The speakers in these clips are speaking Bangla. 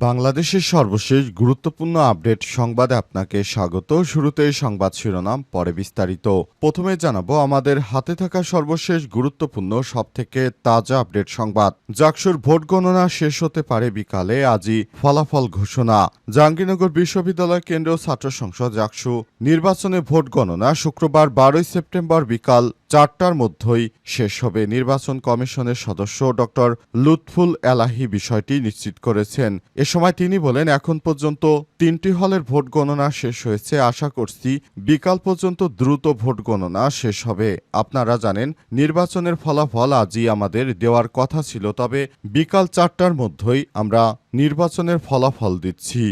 বাংলাদেশের সর্বশেষ গুরুত্বপূর্ণ আপডেট সংবাদে আপনাকে স্বাগত। শুরুতেই সংবাদ শিরোনাম, পরে বিস্তারিত। প্রথমে জানাব, আমাদের হাতে থাকা সর্বশেষ গুরুত্বপূর্ণ, সবথেকে তাজা আপডেট সংবাদ। জাকসুর ভোট গণনা শেষ হতে পারে বিকালে, আজই ফলাফল ঘোষণা। জাহাঙ্গীরনগর বিশ্ববিদ্যালয় কেন্দ্রীয় ছাত্র সংসদ জাকসু নির্বাচনে ভোট গণনা শুক্রবার বারোই সেপ্টেম্বর বিকাল চারটার মধ্যেই শেষ হবে নির্বাচন কমিশনের সদস্য ডক্টর লুৎফুল এলাহি বিষয়টি নিশ্চিত করেছেন। এ সময় তিনি বলেন, এখন পর্যন্ত তিনটি হলের ভোট গণনা শেষ হয়েছে। আশা করছি বিকাল পর্যন্ত দ্রুত ভোট গণনা শেষ হবে। আপনারা জানেন, নির্বাচনের ফলাফল আজই আমাদের দেওয়ার কথা ছিল, তবে বিকাল চারটার মধ্যেই আমরা নির্বাচনের ফলাফল দিচ্ছি।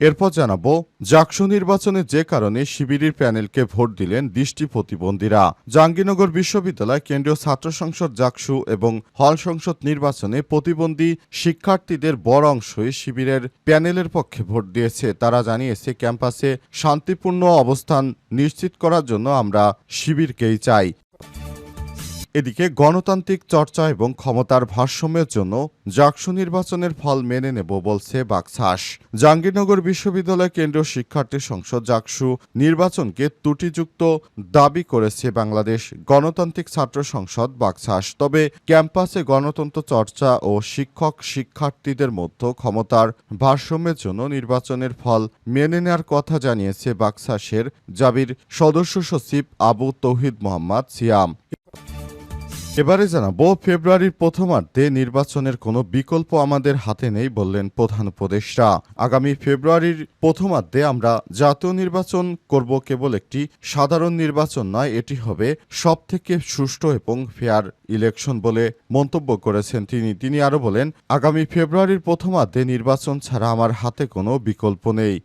এরপর জানাব, জাকসু নির্বাচনে যে কারণে শিবিরের প্যানেলকে ভোট দিলেন দৃষ্টি প্রতিবন্ধীরা। জাহাঙ্গীরনগর বিশ্ববিদ্যালয় কেন্দ্রীয় ছাত্র সংসদ জাকসু এবং হল সংসদ নির্বাচনে প্রতিবন্ধী শিক্ষার্থীদের বড় অংশই শিবিরের প্যানেলের পক্ষে ভোট দিয়েছে। তারা জানিয়েছে, ক্যাম্পাসে শান্তিপূর্ণ অবস্থান নিশ্চিত করার জন্য আমরা শিবিরকেই চাই। এদিকে গণতান্ত্রিক চর্চা এবং ক্ষমতার ভারসাম্যের জন্য জাকসু নির্বাচনের ফল মেনে নেব বলছে বাকসাস জাহাঙ্গীরনগর বিশ্ববিদ্যালয় কেন্দ্রীয় শিক্ষার্থী সংসদ জাকসু নির্বাচনকে ত্রুটিযুক্ত দাবি করেছে বাংলাদেশ গণতান্ত্রিক ছাত্র সংসদ বাকসাস তবে ক্যাম্পাসে গণতন্ত্র চর্চা ও শিক্ষক শিক্ষার্থীদের মধ্যে ক্ষমতার ভারসাম্যের জন্য নির্বাচনের ফল মেনে নেওয়ার কথা জানিয়েছে বাকসাসের জাবির সদস্য সচিব আবু তৌহিদ মোহাম্মদ সিয়াম। এবারে জানাব, ফেব্রুয়ারির প্রথমার্ধে নির্বাচনের কোনো বিকল্প আমাদের হাতে নেই বললেন প্রধান উপদেষ্টা। আগামী ফেব্রুয়ারির প্রথমার্ধে আমরা জাতীয় নির্বাচন করব কেবল একটি সাধারণ নির্বাচন নয়, এটি হবে সব থেকে সুষ্ঠু এবং ফেয়ার ইলেকশন বলে মন্তব্য করেছেন তিনি। তিনি আরও বলেন, আগামী ফেব্রুয়ারির প্রথমার্ধে নির্বাচন ছাড়া আমার হাতে কোনো বিকল্প নেই।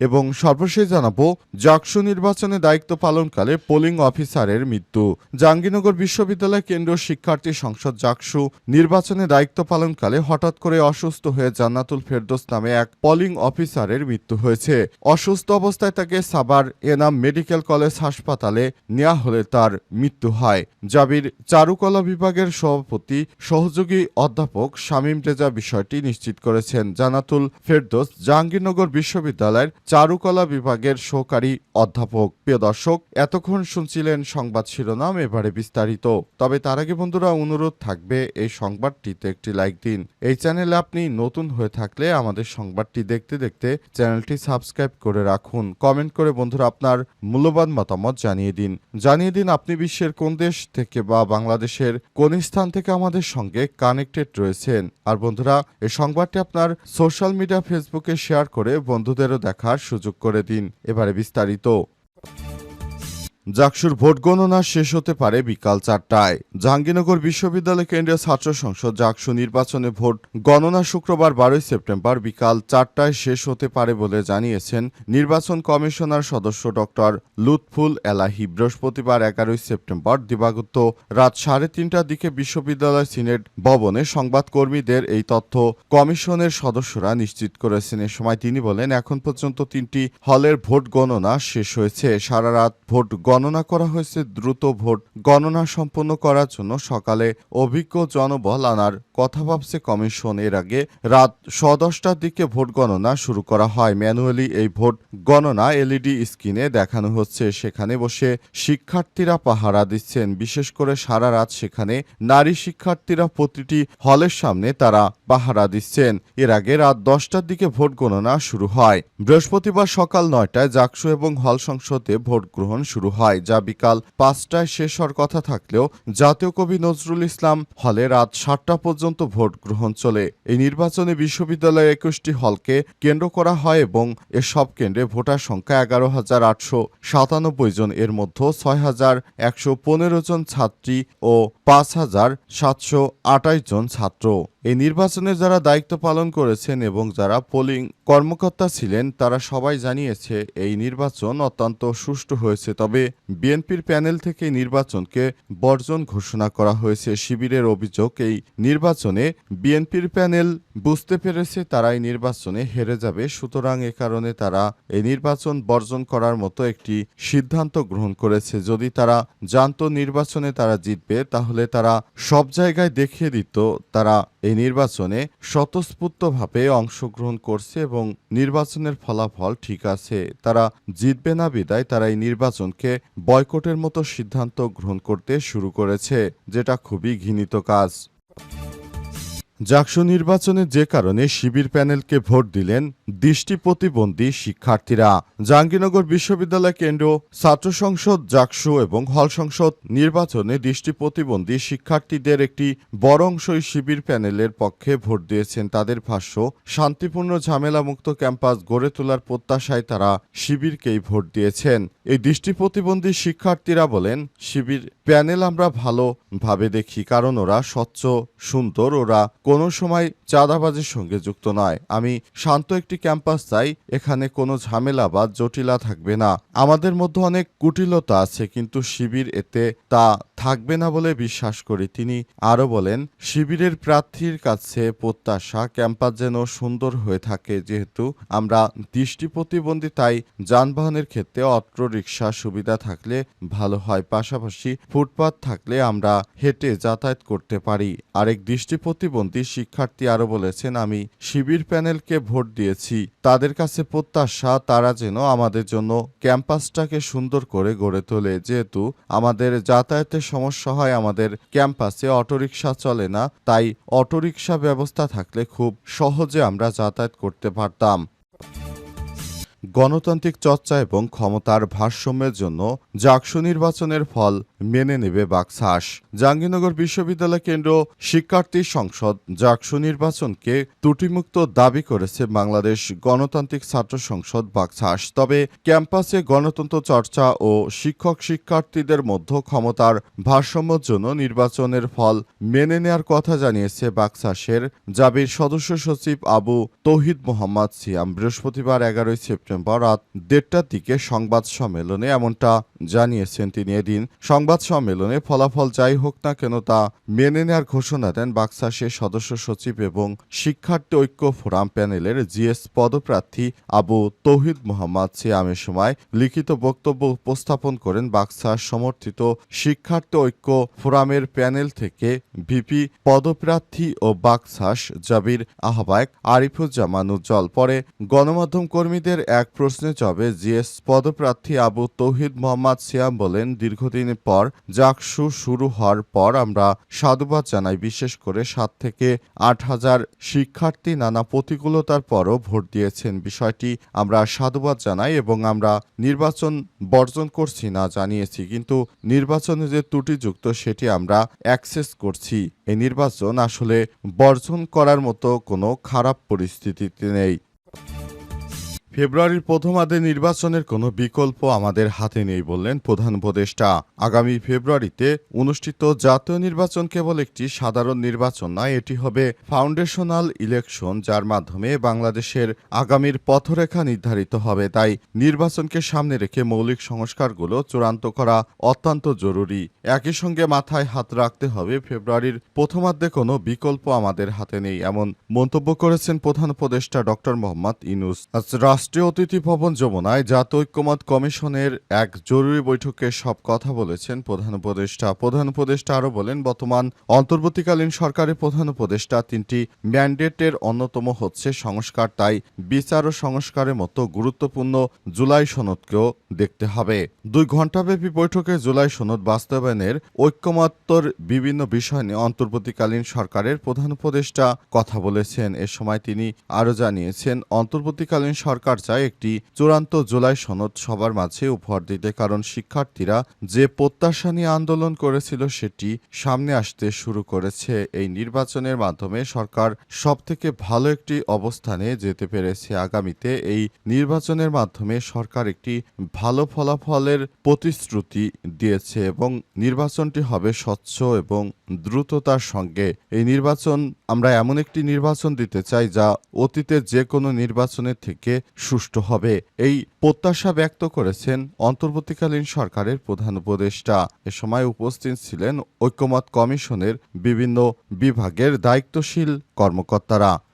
এবং সর্বশেষ জানাব, জাকসু নির্বাচনে দায়িত্ব পালনকালে পোলিং অফিসারের মৃত্যু। জাহাঙ্গীরনগর বিশ্ববিদ্যালয় কেন্দ্রীয় শিক্ষার্থী সংসদ জাকসু নির্বাচনে দায়িত্ব পালনকালে হঠাৎ করে অসুস্থ হয়ে জান্নাতুল ফেরদোস নামে এক পোলিং অফিসারের মৃত্যু হয়েছে। অসুস্থ অবস্থায় তাকে সাবার এনাম মেডিকেল কলেজ হাসপাতালে নেওয়া হলে তার মৃত্যু হয়। জাবির চারুকলা বিভাগের সভাপতি, সহযোগী অধ্যাপক শামীম রেজা বিষয়টি নিশ্চিত করেছেন। জানাতুল ফেরদোস জাহাঙ্গীরনগর বিশ্ববিদ্যালয়ের চারুকলা বিভাগের সহকারী অধ্যাপক। প্রিয় দর্শক, এতক্ষণ শুনছিলেন সংবাদ শিরোনাম, এবারে বিস্তারিত। তবে তার আগে বন্ধুরা, অনুরোধ থাকবে এই সংবাদটিতে একটি লাইক দিন। এই চ্যানেলে আপনি নতুন হয়ে থাকলে আমাদের সংবাদটি দেখতে দেখতে চ্যানেলটি সাবস্ক্রাইব করে রাখুন। কমেন্ট করে বন্ধুরা আপনার মূল্যবান মতামত জানিয়ে দিন। জানিয়ে দিন, আপনি বিশ্বের কোন দেশ থেকে বা বাংলাদেশের কোন স্থান থেকে আমাদের সঙ্গে কানেক্টেড রয়েছেন? আর বন্ধুরা, এই সংবাদটি আপনার সোশ্যাল মিডিয়া, ফেসবুকে শেয়ার করে বন্ধুদেরও দেখার সুযোগ করে দিন। এবারে বিস্তারিত জাকসুর ভোট গণনা শেষ হতে পারে বিকাল চারটায়। জাহাঙ্গীরনগর বিশ্ববিদ্যালয় কেন্দ্রীয় ছাত্র সংসদ জাকসু নির্বাচনে ভোট গণনা শুক্রবার বারোই সেপ্টেম্বর বিকাল চারটায় শেষ হতে পারে বলে জানিয়েছেন নির্বাচন কমিশনার সদস্য ডক্টর লুৎফুল এলাহি। বৃহস্পতিবার এগারোই সেপ্টেম্বর দিবাগত রাত সাড়ে তিনটার দিকে বিশ্ববিদ্যালয় সিনেট ভবনে সংবাদকর্মীদের এই তথ্য কমিশনের সদস্যরা নিশ্চিত করেছেন। এ সময় তিনি বলেন, এখন পর্যন্ত তিনটি হলের ভোট গণনা শেষ হয়েছে। সারা রাত ভোট গণনা করা হয়েছে দ্রুত ভোট গণনা সম্পন্ন করার জন্য সকালে অভিজ্ঞ জনবল আনার কথা ভাবছে কমিশন। এর আগে রাত স দশটার দিকে ভোট গণনা শুরু করা হয়। ম্যানুয়ালি এই ভোট গণনা এলইডি স্ক্রিনে দেখানো হচ্ছে। সেখানে বসে শিক্ষার্থীরা পাহারা দিচ্ছেন। বিশেষ করে সারা রাত সেখানে নারী শিক্ষার্থীরা প্রতিটি হলের সামনে তারা পাহারা দিচ্ছেন। এর আগে রাত দশটার দিকে ভোট গণনা শুরু হয়। বৃহস্পতিবার সকাল নয়টায় জাকসু এবং হল সংসদে ভোট গ্রহণ শুরু হয়। যা বিকাল পাঁচটায় শেষ হওয়ার কথা থাকলেও জাতীয় কবি নজরুল ইসলাম হলে রাত সাতটা পর্যন্ত ভোট গ্রহণ চলে। এই নির্বাচনে বিশ্ববিদ্যালয়ের একুশটি হলকে কেন্দ্র করা হয় এবং এসব কেন্দ্রে ভোটার সংখ্যা এগারো হাজার আটশো সাতানব্বই জন। এর মধ্যে ছয় হাজার একশো পনেরো জন ছাত্রী ও পাঁচ হাজার সাতশো আটাইশ জন ছাত্র। এই নির্বাচনে যারা দায়িত্ব পালন করেছেন এবং যারা পোলিং কর্মকর্তা ছিলেন, তারা সবাই জানিয়েছে এই নির্বাচন অত্যন্ত সুষ্ঠু হয়েছে। তবে বিএনপির প্যানেল থেকে নির্বাচনকে বর্জন ঘোষণা করা হয়েছে। শিবিরের অভিযোগ, এই নির্বাচনে বিএনপির প্যানেল বুঝতে পেরেছে, তারা এই নির্বাচনে হেরে যাবে। সুতরাং এ কারণে তারা এই নির্বাচন বর্জন করার মতো একটি সিদ্ধান্ত গ্রহণ করেছে। যদি তারা জানতো নির্বাচনে তারা জিতবে, তাহলে তারা সব জায়গায় দেখিয়ে দিত, তারা এই নির্বাচনে স্বতঃস্ফূর্তভাবে অংশগ্রহণ করছে এবং নির্বাচনের ফলাফল ঠিক আছে। তারা জিতবে না বিদায়, তারা এই নির্বাচনকে বয়কটের মতো সিদ্ধান্ত গ্রহণ করতে শুরু করেছে, যেটা খুবই ঘৃণিত কাজ। জাকসু নির্বাচনে যে কারণে শিবির প্যানেলকে ভোট দিলেন দৃষ্টি প্রতিবন্ধী শিক্ষার্থীরা। জাহাঙ্গীরনগর বিশ্ববিদ্যালয় কেন্দ্র, ছাত্র সংসদ জাকসু এবং হল সংসদ নির্বাচনে দৃষ্টি প্রতিবন্ধী শিক্ষার্থীদের একটি বড় অংশই শিবির প্যানেলের পক্ষে ভোট দিয়েছেন তাদের ভাষ্য, শান্তিপূর্ণ ঝামেলামুক্ত ক্যাম্পাস গড়ে তোলার প্রত্যাশায় তারা শিবিরকেই ভোট দিয়েছেন। এই দৃষ্টি প্রতিবন্ধী শিক্ষার্থীরা বলেন, শিবির প্যানেল আমরা ভালোভাবে দেখি, কারণ ওরা স্বচ্ছ, সুন্দর, ওরা কোনো সময় চাঁদাবাজির সঙ্গে যুক্ত নয়। আমি শান্ত একটি ক্যাম্পাস চাই, এখানে কোনো ঝামেলা বা জটিলা থাকবে না। আমাদের মধ্যে অনেক কুটিলতা আছে, কিন্তু শিবির এতে তা থাকবে না বলে বিশ্বাস করি। তিনি আরও বলেন, শিবিরের প্রার্থীর কাছে প্রত্যাশা ক্যাম্পাস যেন সুন্দর হয়ে থাকে, যেহেতু আমরা দৃষ্টি প্রতিবন্ধী, তাই যানবাহনের ক্ষেত্রে অটো রিক্সা সুবিধা থাকলে ভালো হয়। পাশাপাশি ফুটপাত থাকলে আমরা হেঁটে যাতায়াত করতে পারি। আরেক দৃষ্টি প্রতিবন্ধী শিক্ষার্থী আরও বলেছেন, আমি শিবির প্যানেলকে ভোট দিয়েছি। তাদের কাছে প্রত্যাশা, তারা যেন আমাদের জন্য ক্যাম্পাসটাকে সুন্দর করে গড়ে তোলে। যেহেতু আমাদের যাতায়াতের সমস্যা হয়, আমাদের ক্যাম্পাসে অটোরিকশা চলে না, তাই অটোরিকশা ব্যবস্থা থাকলে খুব সহজে আমরা যাতায়াত করতে পারতাম। গণতান্ত্রিক চর্চা এবং ক্ষমতার ভারসাম্যের জন্য জাকসু নির্বাচনের ফল মেনে নেবে বাকসাস জাহাঙ্গীরনগর বিশ্ববিদ্যালয় কেন্দ্র শিক্ষার্থী সংসদ জাকসু নির্বাচনকে ত্রুটিমুক্ত দাবি করেছে বাংলাদেশ গণতান্ত্রিক ছাত্র সংসদ বাকসাস তবে ক্যাম্পাসে গণতন্ত্র চর্চা ও শিক্ষক শিক্ষার্থীদের মধ্যে ক্ষমতার ভারসাম্যের জন্য নির্বাচনের ফল মেনে নেয়ার কথা জানিয়েছে বাকসাসের জাবির সদস্য সচিব আবু তৌহিদ মোহাম্মদ সিয়াম। বৃহস্পতিবার এগারোই সেপ্টেম্বর রাত দেড়টার দিকে সংবাদ সম্মেলনে এমনটা জানিয়েছেন তিনি এদিন। সংবাদ সম্মেলনে ফলাফল যাই হোক না কেন তা মেনে নেওয়ার ঘোষণা দেন বাক্সাসের সদস্য সচিব এবং শিক্ষার্থী ঐক্য ফোরাম প্যানেলের জিএস পদপ্রার্থী আবু তৌহিদ মোহাম্মদ সিয়ামের সময় লিখিত বক্তব্য উপস্থাপন করেন বাক্সাস সমর্থিত শিক্ষার্থী ঐক্য ফোরামের প্যানেল থেকে ভিপি পদপ্রার্থী ও বাকসাস জাবির আহ্বায়ক আরিফুজ্জামান উজ্জ্বল পরে গণমাধ্যম কর্মীদের এক প্রশ্নে জবে জিএস পদপ্রার্থী আবু তৌহিদ মোহাম্মদ সিয়াম বলেন, দীর্ঘদিন পর জাকসু শুরু হওয়ার পর আমরা সাধুবাদ জানাই, বিশেষ করে সাত থেকে আট হাজার শিক্ষার্থী নানা প্রতিকূলতার পরও ভোট দিয়েছেন। বিষয়টি আমরা সাধুবাদ জানাই এবং আমরা নির্বাচন বর্জন করছি না জানিয়েছি, কিন্তু নির্বাচনে যে ত্রুটিযুক্ত সেটি আমরা অ্যাক্সেস করছি। এই নির্বাচন আসলে বর্জন করার মতো কোনো খারাপ পরিস্থিতিতে নেই। ফেব্রুয়ারির প্রথমার্ধে নির্বাচনের কোনো বিকল্প আমাদের হাতে নেই বললেন প্রধান উপদেষ্টা। আগামী ফেব্রুয়ারিতে অনুষ্ঠিত জাতীয় নির্বাচন কেবল একটি সাধারণ নির্বাচন নয়, এটি হবে ফাউন্ডেশনাল ইলেকশন, যার মাধ্যমে বাংলাদেশের আগামীর পথরেখা নির্ধারিত হবে। তাই নির্বাচনকে সামনে রেখে মৌলিক সংস্কারগুলো চূড়ান্ত করা অত্যন্ত জরুরি। একই সঙ্গে মাথায় হাত রাখতে হবে, ফেব্রুয়ারির প্রথমার্ধে কোনো বিকল্প আমাদের হাতে নেই, এমন মন্তব্য করেছেন প্রধান উপদেষ্টা ডক্টর মোহাম্মদ ইনুস রাষ্ট্রীয় অতিথি ভবন যমুনায় জাতীয় ঐক্যমত কমিশনের এক জরুরি বৈঠকে সব কথা বলেছেন প্রধান উপদেষ্টা। প্রধান উপদেষ্টা আরও বলেন, বর্তমান অন্তর্বর্তীকালীন সরকারের প্রধান উপদেষ্টা তিনটি ম্যান্ডেটের অন্যতম হচ্ছে সংস্কার, তাই বিচার ও সংস্কারের মতো গুরুত্বপূর্ণ জুলাই সনদকেও দেখতে হবে। দুই ঘণ্টাব্যাপী বৈঠকে জুলাই সনদ বাস্তবায়নের ঐক্যমত্যর বিভিন্ন বিষয় নিয়ে অন্তর্বর্তীকালীন সরকারের প্রধান উপদেষ্টা কথা বলেছেন। এ সময় তিনি আরও জানিয়েছেন, অন্তর্বর্তীকালীন সরকার চায় একটি চূড়ান্ত জুলাই সনদ সবার মাঝে উপহার দিতে কারণ শিক্ষার্থীরা যে প্রত্যাশা নিয়ে আন্দোলন করেছিল সেটি সামনে আসতে শুরু করেছে। এই নির্বাচনের মাধ্যমে সরকার সবথেকে ভালো একটি অবস্থানে যেতে পেরেছে। আগামীতে এই নির্বাচনের মাধ্যমে সরকার একটি ভালো ফলাফলের প্রতিশ্রুতি দিয়েছে এবং নির্বাচনটি হবে স্বচ্ছ এবং দ্রুততার সঙ্গে। এই নির্বাচন, আমরা এমন একটি নির্বাচন দিতে চাই যা অতীতের যে কোনো নির্বাচনের থেকে সুষ্ঠু হবে। এই প্রত্যাশা ব্যক্ত করেছেন অন্তর্বর্তীকালীন সরকারের প্রধান উপদেষ্টা। এ সময় উপস্থিত ছিলেন ঐক্যমত কমিশনের বিভিন্ন বিভাগের দায়িত্বশীল কর্মকর্তারা।